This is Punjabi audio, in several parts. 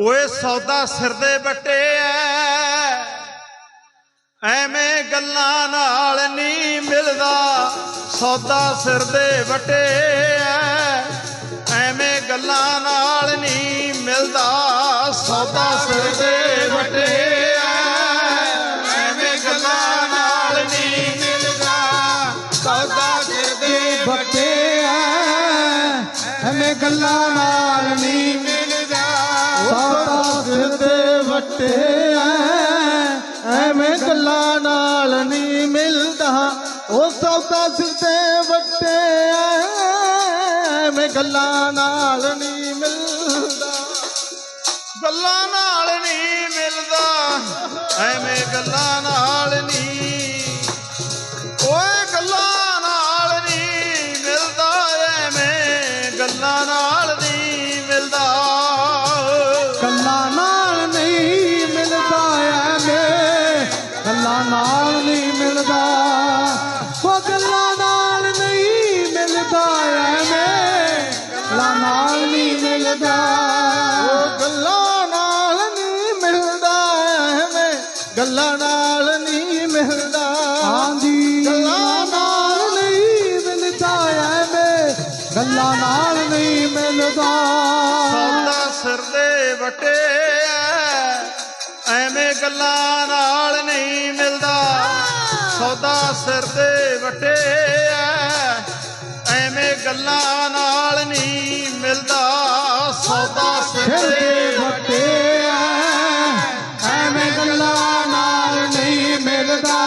ਓਏ ਸੌਦਾ ਸਿਰ ਦੇ ਬੱਟੇ ਐ। ਐਵੇਂ ਗੱਲਾਂ ਨਾਲ ਨਹੀਂ ਮਿਲਦਾ। ਸੌਦਾ ਸਿਰ ਦੇ ਬੱਟੇ ਐ। ਐਵੇਂ ਗੱਲਾਂ ਨਾਲ ਨਹੀਂ ਮਿਲਦਾ। ਸੌਦਾ ਸਿਰ ਦੇ ਬੱਟੇ ਐ। ਐਵੇਂ ਗੱਲਾਂ ਨਾਲ ਨਹੀਂ ਮਿਲਦਾ। ਸੌਦਾ ਸਿਰ ਦੇ ਬੱਟੇ ਐ। ਐਵੇਂ ਗੱਲਾਂ ਨਾਲ ਨਹੀਂ ਉਹ ਸੌਦਾ ਸਿਰ ਤੇ ਵੱਟੇ ਐ ਐਵੇਂ ਗੱਲਾਂ ਨਾਲ ਨਹੀਂ ਮਿਲਦਾ। ਗੱਲਾਂ ਨਾਲ ਨਹੀਂ ਮਿਲਦਾ, ਐਵੇਂ ਗੱਲਾਂ ਨਾਲ ਗੱਲਾਂ ਨਾਲ ਨਹੀਂ ਮਿਲਦਾ ਐਵੇਂ। ਗੱਲਾਂ ਨਾਲ ਨਹੀਂ ਮਿਲਦਾ। ਉਹ ਗੱਲਾਂ ਨਾਲ ਨਹੀਂ ਮਿਲਦਾ ਐਵੇਂ। ਗੱਲਾਂ ਨਾਲ ਨਹੀਂ ਮਿਲਦਾ। ਹਾਂਜੀ। ਗੱਲਾਂ ਨਾਲ ਨਹੀਂ ਮਿਲਦਾ ਐਵੇਂ। ਗੱਲਾਂ ਨਾਲ ਨਹੀਂ ਮਿਲਦਾ। ਸੌਦਾ ਸਿਰ ਦੇ ਵਟੇ ਐਵੇਂ ਗੱਲਾਂ ਨਾਲ ਨਹੀਂ ਮਿਲਦਾ। ਸੌਦਾ ਸਿਰ ਦੇ ਵਟੇ ਐਵੇਂ ਗੱਲਾਂ ਨਾਲ ਨਹੀਂ ਮਿਲਦਾ ਸੌਦਾ ਸਿਰ ਦੇ ਵੱਟੇ ਐਵੇਂ ਗੱਲਾਂ ਨਾਲ ਨਹੀਂ ਮਿਲਦਾ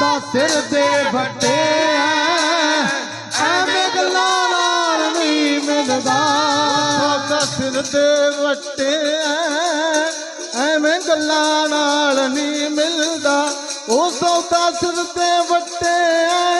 ਦਾ ਸਿਰ ਦੇ ਵੱਟੇ ਐਵੇਂ ਗੱਲਾਂ ਨਾਲ ਨਹੀਂ ਮਿਲਦਾ ਦਾ ਸਿਰ ਦੇ ਵੱਟੇ ਐਵੇਂ ਗੱਲਾਂ ਨਾਲ ਨਹੀਂ ਮਿਲਦਾ ਉਹ ਸੌਦਾ ਸਿਰ ਤੇ ਵੱਟਿਆ